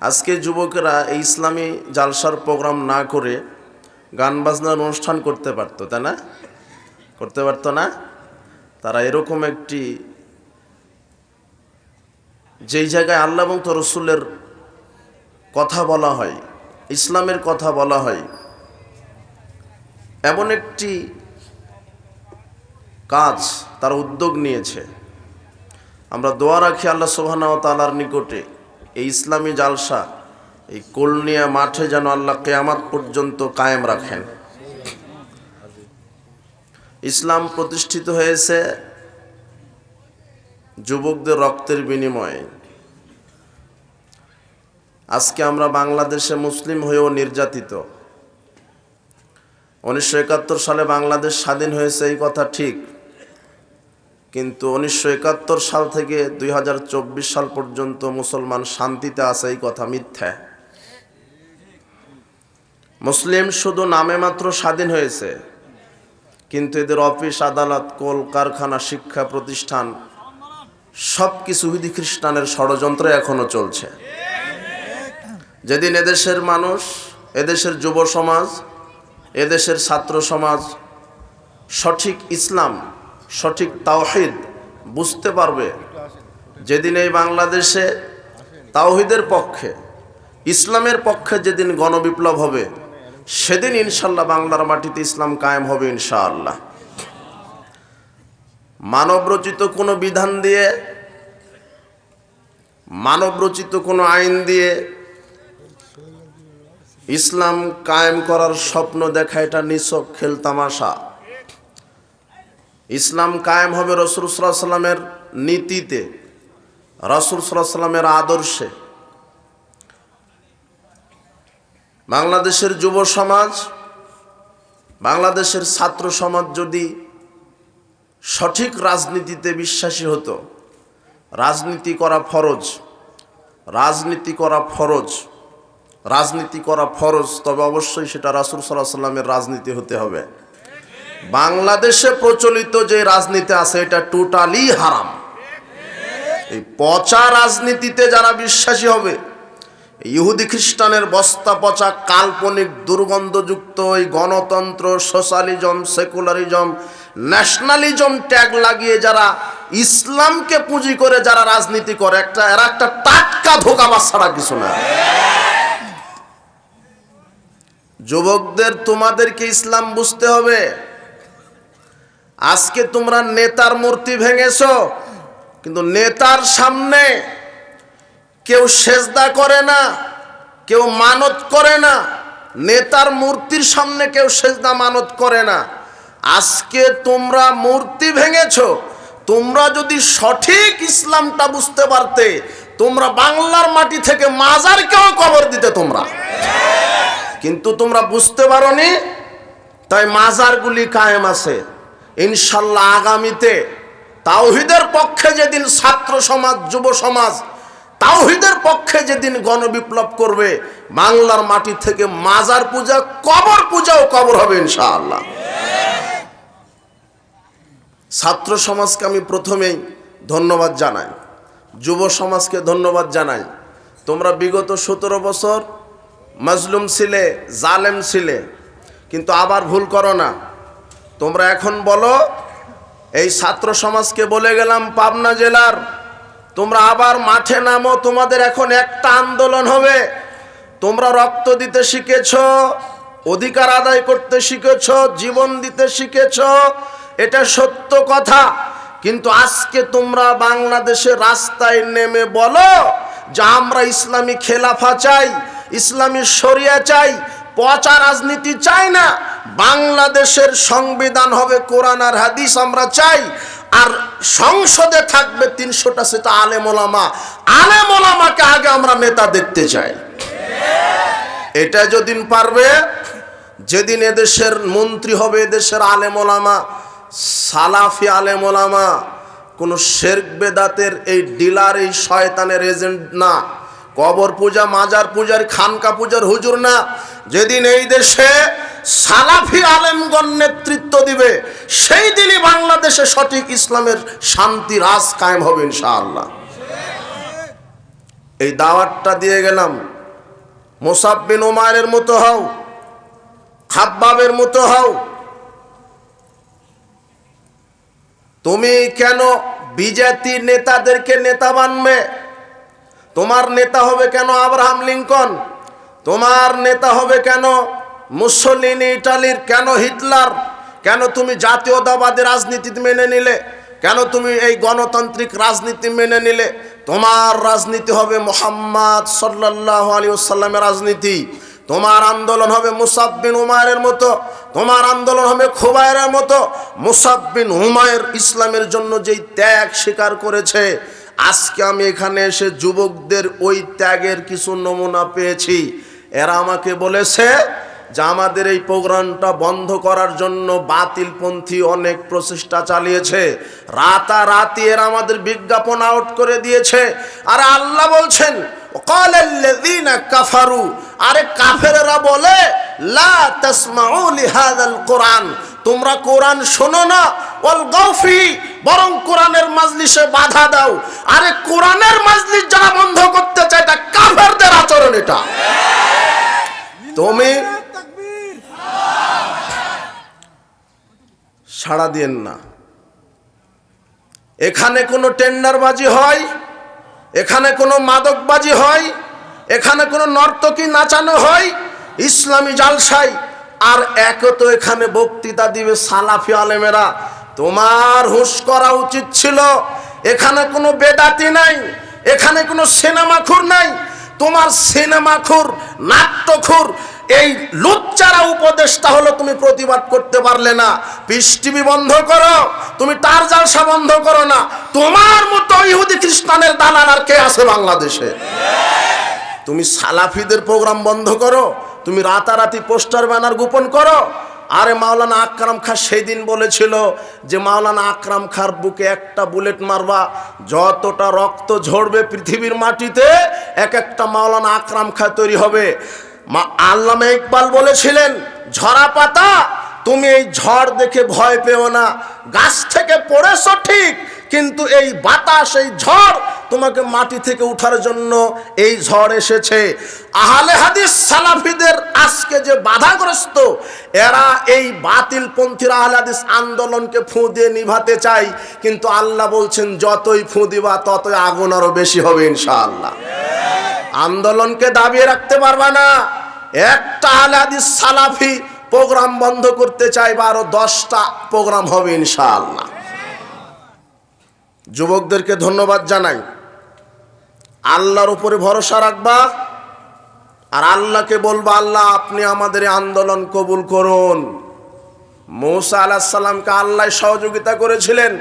আজকে যুবকেরা এই ইসলামী জালসার প্রোগ্রাম না করে গান বাজনার অনুষ্ঠান করতে পারতো, তাই না? করতে পারতো না? তারা এরকম একটি যেই জায়গায় আল্লাহ এবং তো রসুলের কথা বলা হয়, ইসলামের কথা বলা হয়, এমন একটি কাজ তারা উদ্যোগ নিয়েছে। আমরা দোয়া রাখি আল্লাহ সোহানা তালার নিকটে। এই ইসলামী জালসা, এই কলনিয়া মাঠে যেন আল্লাহ কেয়ামাত পর্যন্ত কায়েম রাখেন। ইসলাম প্রতিষ্ঠিত হয়েছে যুবকদের রক্তের বিনিময়ে। আজকে আমরা বাংলাদেশে মুসলিম হয়েও নির্যাতিত। উনিশশো একাত্তর সালে বাংলাদেশ স্বাধীন হয়েছে, এই কথা ঠিক। কিন্তু উনিশশো একাত্তর সাল থেকে দুই হাজার চব্বিশ সাল পর্যন্ত মুসলমান শান্তিতে আছে এই কথা মিথ্যা। মুসলিম শুধু নামে মাত্র স্বাধীন হয়েছে, কিন্তু এদের অফিস, আদালত, কল, কারখানা, শিক্ষা প্রতিষ্ঠান সব কিছু হুদি খ্রিস্টানের ষড়যন্ত্র এখনও চলছে। যেদিন এদেশের মানুষ, এদেশের যুব সমাজ, এদেশের ছাত্র সমাজ সঠিক ইসলাম সঠিক তাওহিদ বুঝতে পারবে যেদিন এই বাংলাদেশে তাওহিদের পক্ষে, ইসলামের পক্ষে যেদিন গণবিপ্লব হবে, সেদিন ইনশাল্লাহ বাংলার মাটিতে ইসলাম কায়েম হবে ইনশাআল্লাহ। মানবরচিত কোনো বিধান দিয়ে, মানবরচিত কোনো আইন দিয়ে ইসলাম কায়েম করার স্বপ্ন দেখা এটা নিছক খেলতামাশা ইসলাম কায়েম হবে রসুল সাল্লামের নীতিতে, রসুল সাল্লামের আদর্শে। বাংলাদেশের যুব সমাজ, বাংলাদেশের ছাত্র সমাজ যদি সঠিক রাজনীতিতে বিশ্বাসী হতো, রাজনীতি করা ফরজ, রাজনীতি করা ফরজ, রাজনীতি করা ফরজ, তবে অবশ্যই সেটা রাসুল সাল্লাহ সাল্লামের রাজনীতি হতে হবে। বাংলাদেশে প্রচলিত যে রাজনীতি আছে, এটা টোটালি হারাম। এই পচা রাজনীতিতে যারা বিশ্বাসী হবে ইহুদি খ্রিস্টানের বস্তা পচা কাল্পনিক দুর্গন্ধযুক্ত এই গণতন্ত্র, সোশ্যালিজম, সেকুলারিজম, ন্যাশনালিজম ট্যাগ লাগিয়ে যারা ইসলামকে পুঁজি করে যারা রাজনীতি করে, একটা, এরা একটা টাটকা ধোকাবাজ ছাড়া কিছু না। যুবকদের তোমাদেরকে ইসলাম বুঝতে হবে। আজকে তোমরা নেতার মূর্তি ভেঙেছো, কিন্তু নেতার সামনে কেউ সেজদা করে না, কেউ মানত করে না, নেতার মূর্তির সামনে কেউ সেজদা মানত করে না। আজকে তোমরা মূর্তি ভেঙেছ, তোমরা যদি সঠিক ইসলামটা বুঝতে পারতে, তোমরা বাংলার মাটি থেকে মাজারকেও কবর দিতে তোমরা। কিন্তু তোমরা বুঝতে পারোনি, তাই মাজারগুলি কায়েম আছে। ইনশাল্লাহ আগামীতে তাওহিদের পক্ষে যেদিন ছাত্র সমাজ, যুব সমাজ তাওহিদের পক্ষে যেদিন গণবিপ্লব করবে, বাংলার মাটি থেকে মাজার পূজা, কবর পূজাও কবর হবে ইনশাআল্লাহ। ছাত্র সমাজকে আমি প্রথমেই ধন্যবাদ জানাই, যুব সমাজকে ধন্যবাদ জানাই। তোমরা বিগত সতেরো বছর মজলুম ছিলে, জালেম ছিলে, কিন্তু আবার ভুল করো না। তোমরা এখন বলো, এই ছাত্র সমাজকে বলে গেলাম পাবনা জেলার, তোমরা আবার মাঠে নামো, তোমাদের এখন একটা আন্দোলন হবে। তোমরা রক্ত দিতে শিখেছ, অধিকার আদায় করতে শিখেছ, জীবন দিতে শিখেছ, এটা সত্য কথা। কিন্তু আজকে তোমরা বাংলাদেশের রাস্তায় নেমে বলো যে আমরা ইসলামী খেলাফা চাই, ইসলামী শরিয়া চাই, পচা রাজনীতি চাই না। বাংলাদেশের সংবিধান হবে কোরআন আর হাদিস, আমরা চাই। আর সংসদে থাকবে তিনশোটা সেটা আলেমোলামা আলেমোলামাকে আগে আমরা নেতা দেখতে চাই। এটা যেদিন পারবে, যেদিন এদেশের মন্ত্রী হবে, এদেশের আলেমোলামা সালাফি আলেমোলামা কোনো শেরক বেদাতের এই ডিলার, এই শয়তানের এজেন্ট না। কবর পূজা, মাজার পূজার, খানকা পূজার হুজুর না। যেদিন এই দেশে সালাফি আলেমগণ নেতৃত্ব দিবে, সেই দিনই বাংলাদেশে সঠিক ইসলামের শান্তি রাজ কায়েম হবে ইনশাআল্লাহ। এই দাওয়াতটা দিয়ে গেলাম। মোসাব্বিন ওমায়ের মতো হও, খাব্বাবের মতো হও। তুমি কেন বিজেপি নেতাদেরকে নেতা বানবে? তোমার নেতা হবে কেন আব্রাহাম লিঙ্কন? তোমার নেতা হবে কেন? মুসলিনি ইটালির কেন হিটলার? কেন তুমি জাতীয়তাবাদী রাজনীতি মেনে নিলে? কেন তুমি এই গণতান্ত্রিক রাজনীতি মেনে নিলে? তোমার রাজনীতি হবে মোহাম্মদ সাল্লাহ আলী সাল্লামের রাজনীতি। তোমার আন্দোলন হবে মুসাব্বিন উমায়ের মতো। তোমার আন্দোলন হবে খোবায়ের মতো। মুসাব্বিন হুমায়ের ইসলামের জন্য যেই ত্যাগ স্বীকার করেছে, আজকে আমি এখানে এসে যুবকদের ওই ত্যাগের কিছু নমুনা পেয়েছি। এরা আমাকে বলেছে যে আমাদের এই প্রোগ্রামটা বন্ধ করার জন্য বাতিলপন্থী অনেক প্রচেষ্টা চালিয়েছে। রাতারাতি এরা আমাদের বিজ্ঞাপন আউট করে দিয়েছে। আর আল্লাহ বলছেন কাফারু। আরে কাফেররা বলে, লা কোরআন। তোমরা কোরআন শোনো না, ওয়াল গাউফি, বরং কোরআনের মাজলিসে বাধা দাও। আরে কোরআনের মাজলিস যারা বন্ধ করতে চায়, এটা কাফেরদের আচরণ এটা। তুমি সাড়া দিয়েন না। এখানে কোনো টেন্ডারবাজি হয় এখানে কোনো মাদকবাজি হয় এখানে কোনো নর্তকী নাচানো হয় ইসলামী জালসাই আর এক তো এখানে বক্তৃতা দিবে সালাফি আলেমেরা। তোমার হুঁশ করা উচিত ছিল এখানে কোনো বেদাতি নাই এখানে কোনো সিনেমাখুর নাই তোমার সিনেমাখুর, নাট্যখুর, এই লুচ্চারা উপদেশটা হলো তুমি প্রতিবাদ করতে পারলে না। পিস টিভি বন্ধ করো, তুমি তার জালসা বন্ধ করো না। তোমার মতো ইহুদি খ্রিস্টানের দালাল আর কে আছে বাংলাদেশে? তুমি সালাফিদের প্রোগ্রাম বন্ধ করো, তুমি রাতারাতি পোস্টার ব্যানার গোপন করো আরে মাওলানা আকরাম খা সেই দিন বলেছিল যে, মাওলানা আকরাম খার বুকে একটা বুলেট মারবা, যতটা রক্ত ঝরবে পৃথিবীর মাটিতে এক একটা মাওলানা আকরাম খা তৈরি হবে। মা আল্লামা ইকবাল বলেছিলেন, ঝরা পাতা, তুমি এই ঝড় দেখে ভয় পেও না, গাছ থেকে পড়েছ ঠিক কিন্তু এই বাতাস, এই ঝড় তোমাকে মাটি থেকে উঠার জন্য এই ঝড় এসেছে। আহলে হাদিস সালাফিদের আজকে যে বাধাগ্রস্ত, এরা এই বাতিল পন্থীর আহলে হাদিস আন্দোলনকে ফু দিয়ে নিভাতে চাই কিন্তু আল্লাহ বলছেন, যতই ফু দিবা, ততই আগুন আরও বেশি হবে ইনশাআল্লাহ। আন্দোলনকে দাবিয়ে রাখতে পারবা না। একটা আহলে হাদিস সালাফি প্রোগ্রাম বন্ধ করতে চাই বা আরও দশটা প্রোগ্রাম হবে ইনশাআল্লাহ। যুবকদেরকে ধন্যবাদ জানাই। আল্লাহর উপরে ভরসা রাখবা আর আল্লাহকে বলবা, আল্লাহ, আপনি আমাদের আন্দোলন কবুল করুন। মৌসা আলাহিসাল্লামকে আল্লাহ সহযোগিতা করেছিলেন।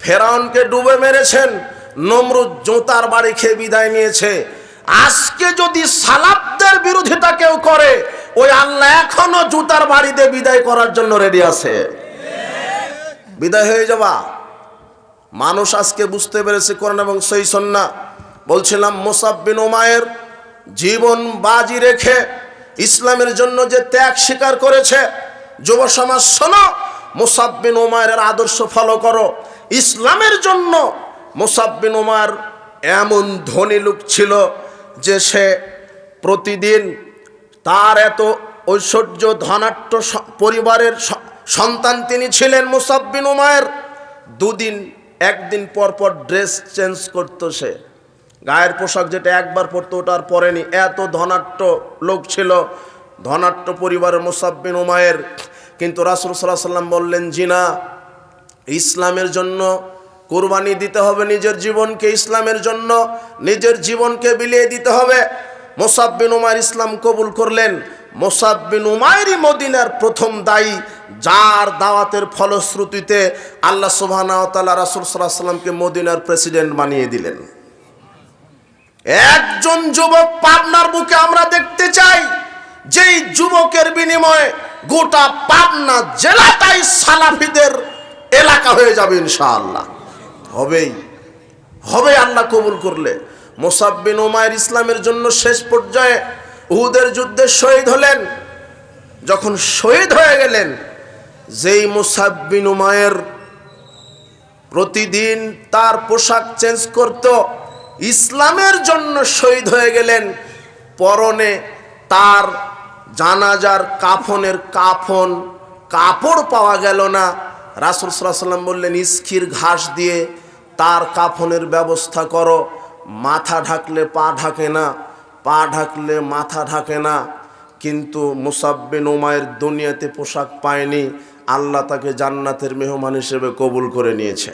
ফেরাউনকে ডুবে মেরেছেন। নমরুদ জোতার বাড়ি খেয়ে বিদায় নিয়েছে। আজকে যদি সালাবদের বিরোধিতা কেউ করে, ওই আল্লাহ এখনও জুতার বাড়িতে বিদায় করার জন্য রেডি আছে। বিদায় হয়ে যাবা। মানুষ আজকে বুঝতে পেরেছে কোরআন এবং সেই সন্না। বলছিলাম মোসাব্বিন ওমায়ের জীবন বাজি রেখে ইসলামের জন্য যে ত্যাগ স্বীকার করেছে, যুব সমাজ শোনো মোসাব্বিন ওমায়ের আদর্শ ফলো করো। ইসলামের জন্য মোসাব্বিন ওমার এমন ধনী লোক ছিল যে সে প্রতিদিন তার এত ঐশ্বর্য ধনাট্য পরিবারের সন্তান তিনি ছিলেন মুসাব্বিন উমায়ের দুদিন একদিন পর পর ড্রেস চেঞ্জ করতো সে। গায়ের পোশাক যেটা একবার পরতো, ওটা আর পরেনি। এত ধনাট্য লোক ছিল ধনাট্য পরিবারের মুসাব্বিন উমায়ের কিন্তু রাসুল সাল্লাহ সাল্লাম বললেন, জিনা, ইসলামের জন্য কোরবানি দিতে হবে নিজের জীবনকে, ইসলামের জন্য নিজের জীবনকে বিলিয়ে দিতে হবে। মোসাব্বিন উমার ইসলাম কবুল করলেন। মোসাব্বিন উমায়েরই মদিনার প্রথম দায়ী, যার দাওয়াতের ফলশ্রুতিতে আল্লাহ তাআলা রাসূল সাল্লামকে মদিনার প্রেসিডেন্ট বানিয়ে দিলেন। একজন যুবক পাবনার বুকে আমরা দেখতে চাই, যেই যুবকের বিনিময়ে গোটা পাবনা জেলাটাই সালাফিদের এলাকা হয়ে যাবে ইনশাআল্লাহ। হবেই, হবে আল্লাহ কবুল করলে। মোসাব্বিন ওমায়ের ইসলামের জন্য শেষ পর্যায়ে উহুদের যুদ্ধে শহীদ হলেন। যখন শহীদ হয়ে গেলেন, যেই মুসাব্বিন উমায়ের প্রতিদিন তার পোশাক চেঞ্জ করত, ইসলামের জন্য শহীদ হয়ে গেলেন। পরনে তার জানাজার কাফনের কাফন, কাপড় পাওয়া গেল না। রাসুল সাল্লাম বললেন, ইস্কির ঘাস দিয়ে তার কাফনের ব্যবস্থা করো, মাথা ঢাকলে পা ঢাকে না। পা ঢাকলে মাথা ঢাকে না, কিন্তু মুসাব্বিন উমায়ের দুনিয়াতে পোশাক পায়নি, আল্লাহ তাকে জান্নাতের মেহমান হিসেবে কবুল করে নিয়েছে।